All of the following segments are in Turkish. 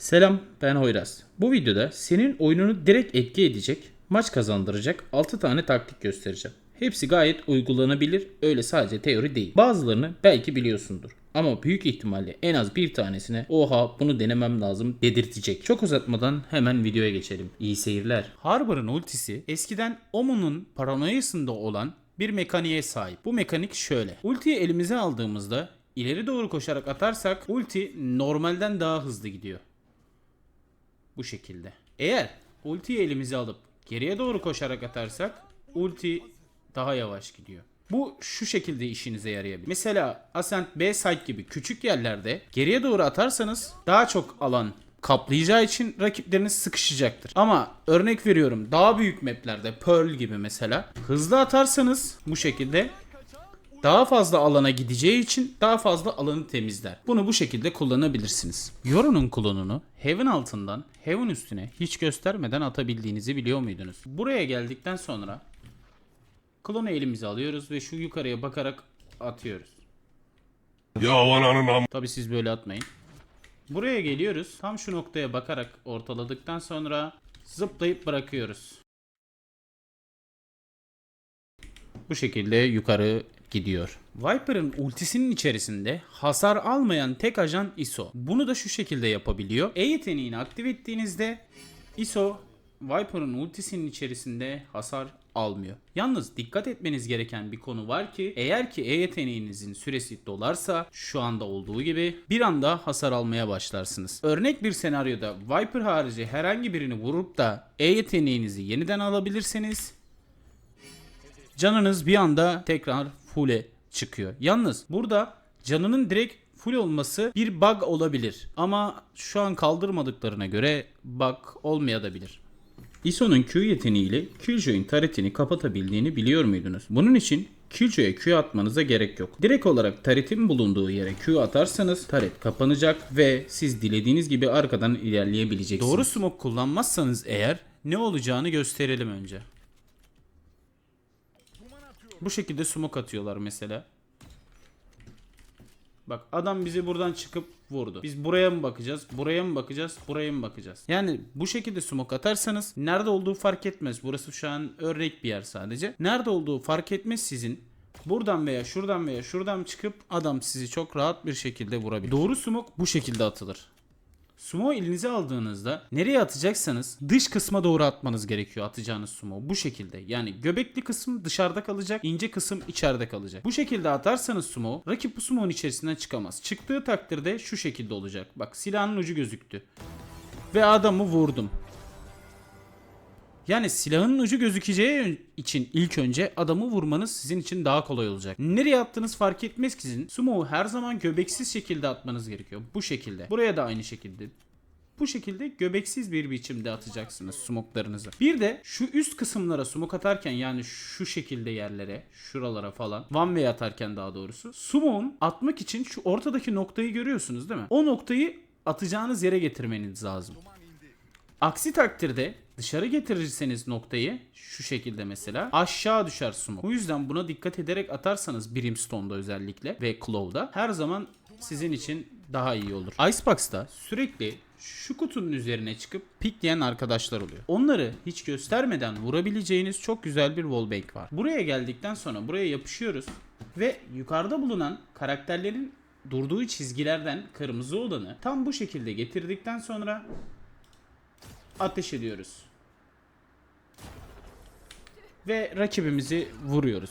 Selam ben Hoyraz. Bu videoda senin oyununu direkt etki edecek, maç kazandıracak 6 tane taktik göstereceğim. Hepsi gayet uygulanabilir, öyle sadece teori değil. Bazılarını belki biliyorsundur. Ama büyük ihtimalle en az bir tanesine oha bunu denemem lazım dedirtecek. Çok uzatmadan hemen videoya geçelim. İyi seyirler. Harbor'ın ultisi eskiden Omun'un paranoyasında olan bir mekaniğe sahip. Bu mekanik şöyle. Ultiyi elimize aldığımızda ileri doğru koşarak atarsak ulti normalden daha hızlı gidiyor. Bu şekilde. Eğer ultiyi elimize alıp geriye doğru koşarak atarsak ulti daha yavaş gidiyor. Bu şu şekilde işinize yarayabilir. Mesela Ascent B site gibi küçük yerlerde geriye doğru atarsanız daha çok alan kaplayacağı için rakipleriniz sıkışacaktır. Ama örnek veriyorum daha büyük maplerde Pearl gibi mesela hızlı atarsanız bu şekilde daha fazla alana gideceği için daha fazla alanı temizler. Bunu bu şekilde kullanabilirsiniz. Yoru'nun klonunu Heaven altından Heaven üstüne hiç göstermeden atabildiğinizi biliyor muydunuz? Buraya geldikten sonra klonu elimize alıyoruz ve şu yukarıya bakarak atıyoruz. Ya ananın am... Tabi siz böyle atmayın. Buraya geliyoruz. Tam şu noktaya bakarak ortaladıktan sonra zıplayıp bırakıyoruz. Bu şekilde yukarı gidiyor. Viper'ın ultisinin içerisinde hasar almayan tek ajan ISO. Bunu da şu şekilde yapabiliyor. E yeteneğini aktive ettiğinizde ISO Viper'ın ultisinin içerisinde hasar almıyor. Yalnız dikkat etmeniz gereken bir konu var ki eğer ki E yeteneğinizin süresi dolarsa şu anda olduğu gibi bir anda hasar almaya başlarsınız. Örnek bir senaryoda Viper harici herhangi birini vurup da E yeteneğinizi yeniden alabilirseniz canınız bir anda tekrar full'e çıkıyor. Yalnız burada canının direkt full olması bir bug olabilir. Ama şu an kaldırmadıklarına göre bug olmayabilir. ISO'nun Q yeteneğiyle Killjoy'un taretini kapatabildiğini biliyor muydunuz? Bunun için Killjoy'a Q atmanıza gerek yok. Direkt olarak taretin bulunduğu yere Q atarsanız taret kapanacak ve siz dilediğiniz gibi arkadan ilerleyebileceksiniz. Doğru smoke kullanmazsanız eğer ne olacağını gösterelim önce. Bu şekilde smoke atıyorlar mesela. Bak adam bizi buradan çıkıp vurdu. Biz buraya mı bakacağız? Buraya mı bakacağız? Buraya mı bakacağız? Yani bu şekilde smoke atarsanız nerede olduğu fark etmez. Burası şu an örnek bir yer sadece. Nerede olduğu fark etmez sizin. Buradan veya şuradan veya şuradan çıkıp adam sizi çok rahat bir şekilde vurabilir. Doğru smoke bu şekilde atılır. Sumo elinize aldığınızda nereye atacaksanız dış kısma doğru atmanız gerekiyor atacağınız sumo. Bu şekilde. Yani göbekli kısım dışarıda kalacak, ince kısım içeride kalacak. Bu şekilde atarsanız sumo rakip bu sumo'nun içerisinden çıkamaz. Çıktığı takdirde şu şekilde olacak. Bak silahın ucu gözüktü. Ve adamı vurdum. Yani silahın ucu gözükeceği için ilk önce adamı vurmanız sizin için daha kolay olacak. Nereye attığınız fark etmez ki sizin. Sumo'yu her zaman göbeksiz şekilde atmanız gerekiyor. Bu şekilde. Buraya da aynı şekilde. Bu şekilde göbeksiz bir biçimde atacaksınız smoklarınızı. Bir de şu üst kısımlara smok atarken yani şu şekilde yerlere, şuralara falan one way atarken daha doğrusu smoke'un atmak için şu ortadaki noktayı görüyorsunuz değil mi? O noktayı atacağınız yere getirmeniz lazım. Aksi takdirde dışarı getirirseniz noktayı şu şekilde mesela aşağı düşer smoke. O yüzden buna dikkat ederek atarsanız Brimstone'da özellikle ve Claw'da her zaman sizin için daha iyi olur. Icebox'ta sürekli şu kutunun üzerine çıkıp pikleyen arkadaşlar oluyor. Onları hiç göstermeden vurabileceğiniz çok güzel bir wallbang var. Buraya geldikten sonra buraya yapışıyoruz ve yukarıda bulunan karakterlerin durduğu çizgilerden kırmızı olanı tam bu şekilde getirdikten sonra ateş ediyoruz. Ve rakibimizi vuruyoruz.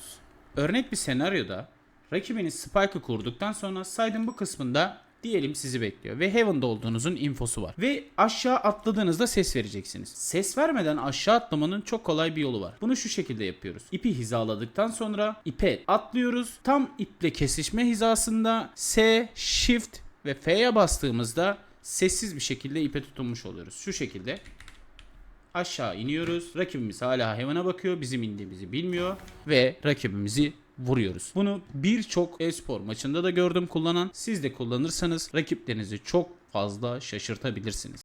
Örnek bir senaryoda rakibiniz spike'ı kurduktan sonra side'ın bu kısmında diyelim sizi bekliyor ve Heaven'da olduğunuzun infosu var. Ve aşağı atladığınızda ses vereceksiniz. Ses vermeden aşağı atlamanın çok kolay bir yolu var. Bunu şu şekilde yapıyoruz. İpi hizaladıktan sonra ipe atlıyoruz. Tam iple kesişme hizasında S, Shift ve F'ye bastığımızda sessiz bir şekilde ipe tutunmuş oluyoruz. Şu şekilde aşağı iniyoruz. Rakibimiz hala hayvana bakıyor. Bizim indiğimizi bilmiyor. Ve rakibimizi vuruyoruz. Bunu birçok e-spor maçında da gördüm kullanan. Siz de kullanırsanız rakiplerinizi çok fazla şaşırtabilirsiniz.